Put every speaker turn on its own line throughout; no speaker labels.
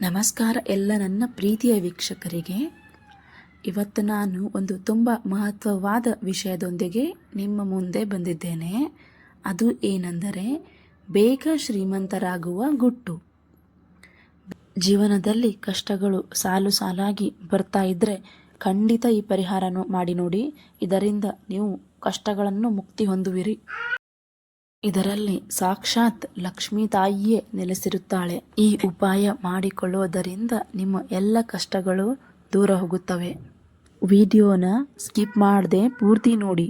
ನಮಸ್ಕಾರ ಎಲ್ಲ ನನ್ನ ಪ್ರೀತಿಯ ವೀಕ್ಷಕರಿಗೆ. ಇವತ್ತು ನಾನು ಒಂದು ತುಂಬ ಮಹತ್ವವಾದ ವಿಷಯದೊಂದಿಗೆ ನಿಮ್ಮ ಮುಂದೆ ಬಂದಿದ್ದೇನೆ. ಅದು ಏನೆಂದರೆ ಬೇಗ ಶ್ರೀಮಂತರಾಗುವ ಗುಟ್ಟು. ಜೀವನದಲ್ಲಿ ಕಷ್ಟಗಳು ಸಾಲು ಸಾಲಾಗಿ ಬರ್ತಾ ಇದ್ದರೆ ಖಂಡಿತ ಈ ಪರಿಹಾರನು ಮಾಡಿ ನೋಡಿ. ಇದರಿಂದ ನೀವು ಕಷ್ಟಗಳನ್ನು ಮುಕ್ತಿ ಹೊಂದುವಿರಿ. ಇದರಲ್ಲಿ ಸಾಕ್ಷಾತ್ ಲಕ್ಷ್ಮೀ ತಾಯಿಯೇ ನೆಲೆಸಿರುತ್ತಾಳೆ. ಈ ಉಪಾಯ ಮಾಡಿಕೊಳ್ಳುವುದರಿಂದ ನಿಮ್ಮ ಎಲ್ಲ ಕಷ್ಟಗಳು ದೂರ ಹೋಗುತ್ತವೆ. ವಿಡಿಯೋನ ಸ್ಕಿಪ್ ಮಾಡದೆ ಪೂರ್ತಿ ನೋಡಿ.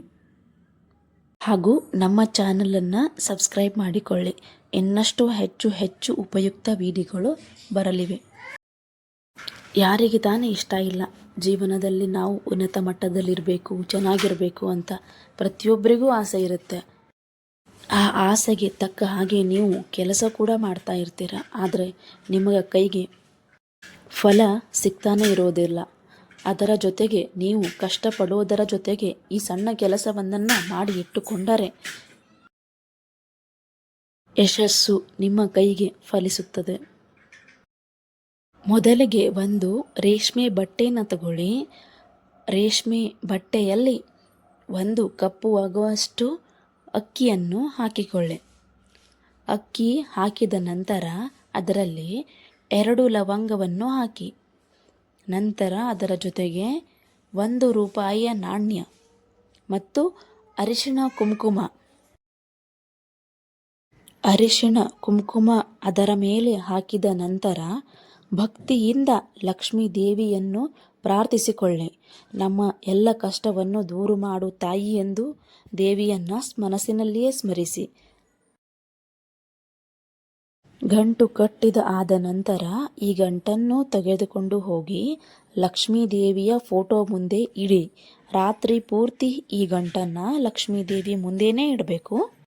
ಹಾಗೂ ನಮ್ಮ ಚಾನಲನ್ನು ಸಬ್ಸ್ಕ್ರೈಬ್ ಮಾಡಿಕೊಳ್ಳಿ. ಇನ್ನಷ್ಟು ಹೆಚ್ಚು ಹೆಚ್ಚು ಉಪಯುಕ್ತ ವಿಡಿಯೋಗಳು ಬರಲಿವೆ. ಯಾರಿಗೆ ತಾನೇ ಇಷ್ಟ ಇಲ್ಲ, ಜೀವನದಲ್ಲಿ ನಾವು ಉನ್ನತ ಮಟ್ಟದಲ್ಲಿರಬೇಕು, ಚೆನ್ನಾಗಿರಬೇಕು ಅಂತ ಪ್ರತಿಯೊಬ್ಬರಿಗೂ ಆಸೆ ಇರುತ್ತೆ. ಆ ಆಸೆಗೆ ತಕ್ಕ ಹಾಗೆ ನೀವು ಕೆಲಸ ಕೂಡ ಮಾಡ್ತಾ ಇರ್ತೀರ? ಆದರೆ ನಿಮಗೆ ಕೈಗೆ ಫಲ ಸಿಗ್ತಾನೆ ಇರೋದಿಲ್ಲ. ಅದರ ಜೊತೆಗೆ ನೀವು ಕಷ್ಟಪಡುವುದರ ಜೊತೆಗೆ ಈ ಸಣ್ಣ ಕೆಲಸವೊಂದನ್ನು ಮಾಡಿ ಇಟ್ಟುಕೊಂಡರೆ ಯಶಸ್ಸು ನಿಮ್ಮ ಕೈಗೆ ಫಲಿಸುತ್ತದೆ. ಮೊದಲಿಗೆ ಒಂದು ರೇಷ್ಮೆ ಬಟ್ಟೆನ ತಗೊಳ್ಳಿ. ರೇಷ್ಮೆ ಬಟ್ಟೆಯಲ್ಲಿ ಒಂದು ಕಪ್ಪು ಆಗುವಷ್ಟು ಅಕ್ಕಿಯನ್ನು ಹಾಕಿಕೊಳ್ಳಿ. ಅಕ್ಕಿ ಹಾಕಿದ ನಂತರ ಅದರಲ್ಲಿ ಎರಡು ಲವಂಗವನ್ನು ಹಾಕಿ. ನಂತರ ಅದರ ಜೊತೆಗೆ ಒಂದು ರೂಪಾಯಿಯ ನಾಣ್ಯ ಮತ್ತು ಅರಿಶಿಣ ಕುಂಕುಮ. ಅರಿಶಿಣ ಕುಂಕುಮ ಅದರ ಮೇಲೆ ಹಾಕಿದ ನಂತರ ಭಕ್ತಿಯಿಂದ ಲಕ್ಷ್ಮೀ ದೇವಿಯನ್ನು ಪ್ರಾರ್ಥಿಸಿಕೊಳ್ಳಿ. ನಮ್ಮ ಎಲ್ಲ ಕಷ್ಟವನ್ನು ದೂರು ಮಾಡು ತಾಯಿ ಎಂದು ದೇವಿಯನ್ನು ಮನಸ್ಸಿನಲ್ಲಿಯೇ ಸ್ಮರಿಸಿ. ಗಂಟು ಕಟ್ಟಿದ ಆದ ನಂತರ ಈ ಗಂಟನ್ನು ತೆಗೆದುಕೊಂಡು ಹೋಗಿ ಲಕ್ಷ್ಮೀ ದೇವಿಯ ಫೋಟೋ ಮುಂದೆ ಇಡಿ. ರಾತ್ರಿ ಪೂರ್ತಿ ಈ ಗಂಟನ್ನು ಲಕ್ಷ್ಮೀ ದೇವಿ ಮುಂದೆನೇ ಇಡಬೇಕು.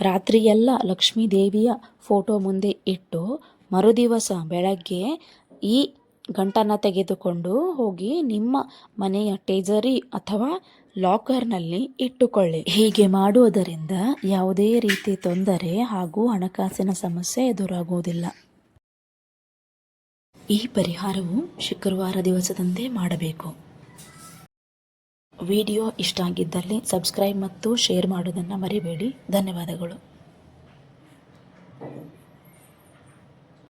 ರಾತ್ರಿಯೆಲ್ಲ ಲಕ್ಷ್ಮೀ ದೇವಿಯ ಫೋಟೋ ಮುಂದೆ ಇಟ್ಟು ಮರುದಿವಸ ಬೆಳಗ್ಗೆ ಈ ಗಂಟನ್ನು ತೆಗೆದುಕೊಂಡು ಹೋಗಿ ನಿಮ್ಮ ಮನೆಯ ಟೇಜರಿ ಅಥವಾ ಲಾಕರ್ನಲ್ಲಿ ಇಟ್ಟುಕೊಳ್ಳಿ. ಹೀಗೆ ಮಾಡುವುದರಿಂದ ಯಾವುದೇ ರೀತಿ ತೊಂದರೆ ಹಾಗೂ ಹಣಕಾಸಿನ ಸಮಸ್ಯೆ ಎದುರಾಗುವುದಿಲ್ಲ. ಈ ಪರಿಹಾರವು ಶುಕ್ರವಾರ ದಿವಸದಂದೇ ಮಾಡಬೇಕು. ವಿಡಿಯೋ ಇಷ್ಟ ಆಗಿದ್ದಲ್ಲಿ ಸಬ್ಸ್ಕ್ರೈಬ್ ಮತ್ತು ಶೇರ್ ಮಾಡೋದನ್ನು ಮರಿಬೇಡಿ. ಧನ್ಯವಾದಗಳು.